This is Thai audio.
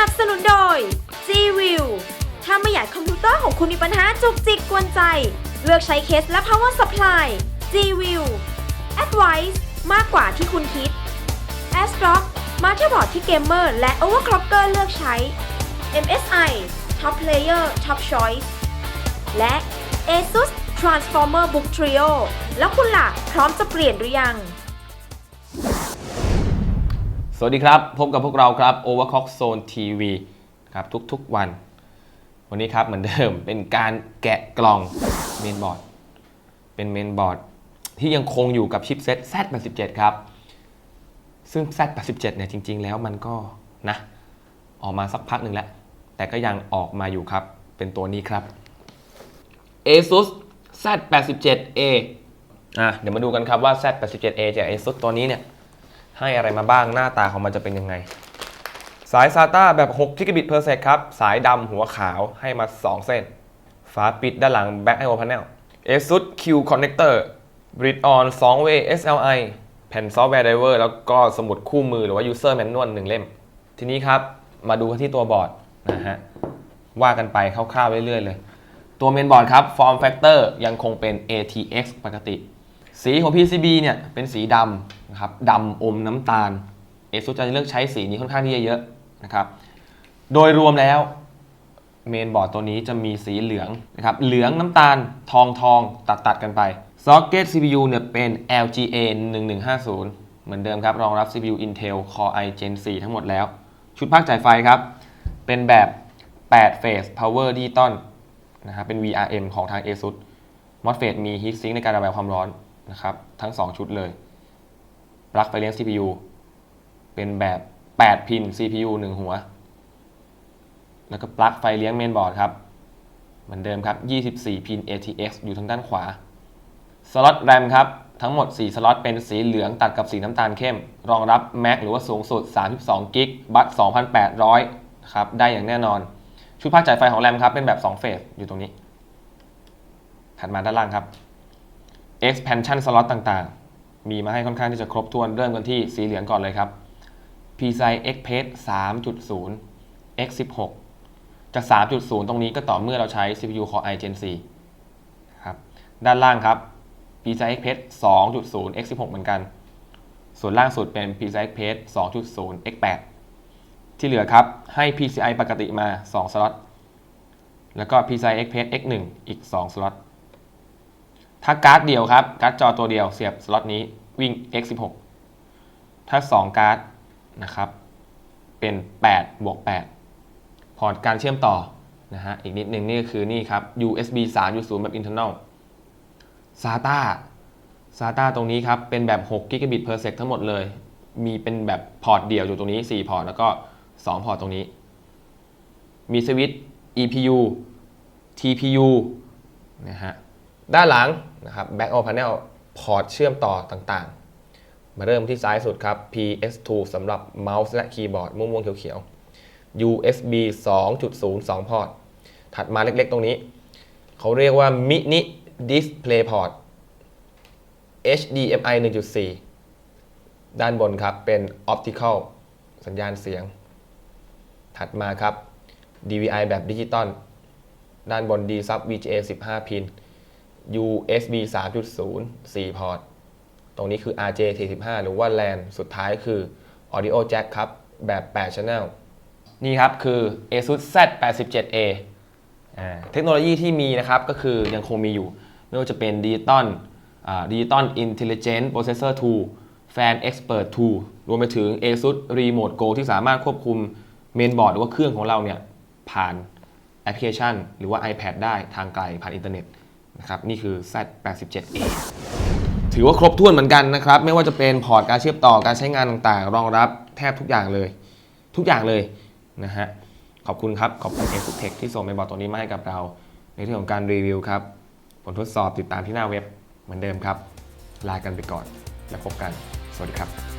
นับสนุนโดย G-View ถ้าไม่อยากคอมพิวเตอร์ของคุณมีปัญหาจุกจิกกวนใจ เลือกใช้เคสและ power supply G-View Advice มากกว่าที่คุณคิด a s t r o c มาเตอร์บอร์ดที่เกมเมอร์และ overclocker เลือกใช้ MSI Top Player Top Choice และ ASUS Transformer Book Trio แล้วคุณล่ะ พร้อมจะเปลี่ยนหรือยัง วัสดีครับ พบกับพวกเราครับ Overclock Zone TV ครับทุกๆวัน วันนี้ครับเหมือนเดิมเป็นการแกะกล่องเมนบอร์ดเป็นเมนบอร์ดที่ยังคงอยู่กับชิปเซ็ต Z87 ครับ ซึ่ง Z87 เนี่ยจริง ๆ แล้วมันก็นะออกมาสักพักหนึ่งแล้ว แต่ก็ยังออกมาอยู่ครับ เป็นตัวนี้ครับ ASUS Z87A อะเดี๋ยวมาดูกันครับว่า Z87A จาก ASUS ตัวนี้เนี่ย ให้อะไรมาบ้างหน้าตาของมันจะเป็นยังไง สาย SATA แบบ6 gigabit per sec ครับ สายดำหัวขาวให้มา 2 เส้น ฝาปิดด้านหลัง back IO panel ASUS Q connector Read on 2 way SLI แผ่นซอฟต์แวร์ไดเวอร์แล้วก็สมุดคู่มือหรือว่า user manual 1เล่ม ทีนี้ครับ มาดูกันที่ตัวบอร์ดนะฮะ ว่ากันไปคร่าวๆเรื่อยๆเลย ตัวเมนบอร์ดครับ form factor ยังคงเป็น ATX ปกติ สีของ PCB เนี่ยเป็นสีดำนะครับดำอมน้ำตาล ASUS จะเลือกใช้สีนี้ค่อนข้างที่จะเยอะนะครับ โดยรวมแล้วเมนบอร์ดตัวนี้จะมีสีเหลืองนะครับ เหลืองน้ำตาลทองทองตัดตัดกันไป Socket CPU เนี่ยเป็น LGA 1150 เหมือนเดิมครับ รองรับ CPU Intel Core i Gen 4 ทั้งหมดแล้ว ชุดภาคจ่ายไฟครับ เป็นแบบ8 phase power digital นะครับเป็น VRM ของทาง ASUS MOSFET มี heat sink ในการระบายความร้อน นะครับทั้ง 2 ชุดเลยปลั๊กไฟเลี้ยง CPU เป็นแบบ 8 พิน CPU 1 หัว แล้วก็ปลั๊กไฟเลี้ยงเมนบอร์ดครับ เหมือนเดิมครับ 24 พิน ATX อยู่ทางด้านขวา สล็อต RAM ครับ ทั้งหมด 4 สล็อตเป็นสีเหลืองตัดกับสีน้ำตาลเข้ม รองรับ Mac หรือว่าสูงสุด 32 กิกบัต2,800ครับ ได้อย่างแน่นอน ชุดภาคจ่ายไฟของ RAM ครับ เป็นแบบ 2 เฟสอยู่ตรงนี้ ถัดมาด้านล่างครับ expansion slot ต่างๆ มีมาให้ค่อนข้างที่จะครบถ้วนเริ่มกันที่สีเหลืองก่อนเลยครับ PCI Express 3.0 X16 จาก 3.0 ตรงนี้ก็ต่อเมื่อเราใช้ CPU Core i Gen 4ครับ ด้านล่างครับ PCI Express 2.0 X16 เหมือนกัน ส่วนล่างสุดเป็น PCI Express 2.0 X8 ที่เหลือครับ ให้ PCI ปกติมา 2 สล็อต แล้วก็ PCI Express X1 อีก 2 สล็อต ถ้าการ์ดเดียวครับ การ์ดจอตัวเดียวเสียบสล็อตนี้วิ่ง X16 ถ้า 2 การ์ดนะครับ เป็น 8 บวก 8 พอร์ตการเชื่อมต่อนะฮะอีกนิดนึงนี่ก็คือนี่ครับ USB 3.0 แบบ internal SATA SATA ตรงนี้ครับ เป็นแบบ6 gigabit per sec ทั้งหมดเลย มีเป็นแบบพอร์ตเดียวอยู่ตรงนี้ 4 พอร์ต แล้วก็ 2 พอร์ตตรงนี้ มีสวิตช์ EPU TPU นะฮะ ด้านหลัง นะครับ back o panel พอร์ตเชื่อมต่อต่างๆ มาเริ่มที่ซ้ายสุดครับ PS2 สำหรับเมาส์และคีย์บอร์ดม่วงๆเขียวๆ USB 2.0 2 พอร์ต ถัดมาเล็กๆตรงนี้ เขาเรียกว่า mini display port HDMI 1.4 ด้านบนครับเป็น optical สัญญาณเสียง ถัดมาครับ DVI แบบดิจิตอลด้านบน D sub VGA 15 พิน USB 3.0 4 พอร์ต ตรงนี้คือ RJ45 หรือว่า LAN สุดท้ายคือ Audio Jack ครับ แบบ 8 Channel นี่ครับคือ ASUS Z87A เทคโนโลยีที่มีนะครับ ก็คือยังคงมีอยู่ ไม่ว่าจะเป็น Digital อ่า Digital Intelligent Processor 2 Fan Expert 2 รวมไปถึง ASUS Remote Go ที่สามารถควบคุมเมนบอร์ดหรือว่าเครื่องของเราเนี่ยผ่านแอปพลิเคชัน หรือว่า iPad ได้ทางไกลผ่านอินเทอร์เน็ต นะครับนี่คือ Z87A ถือว่าครบถ้วนเหมือนกันนะครับ ไม่ว่าจะเป็นพอร์ตการเชื่อมต่อการใช้งานต่างๆ รองรับแทบทุกอย่างเลย ทุกอย่างเลยนะฮะขอบคุณครับ ขอบคุณ a s u s Tech ที่ส่งเมนบอร์ดตัวนี้มาให้กับเรา ในเรื่องของการรีวิวครับ ผลทดสอบติดตามที่หน้าเว็บเหมือนเดิมครับ ลากันไปก่อน แล้วพบกัน สวัสดีครับ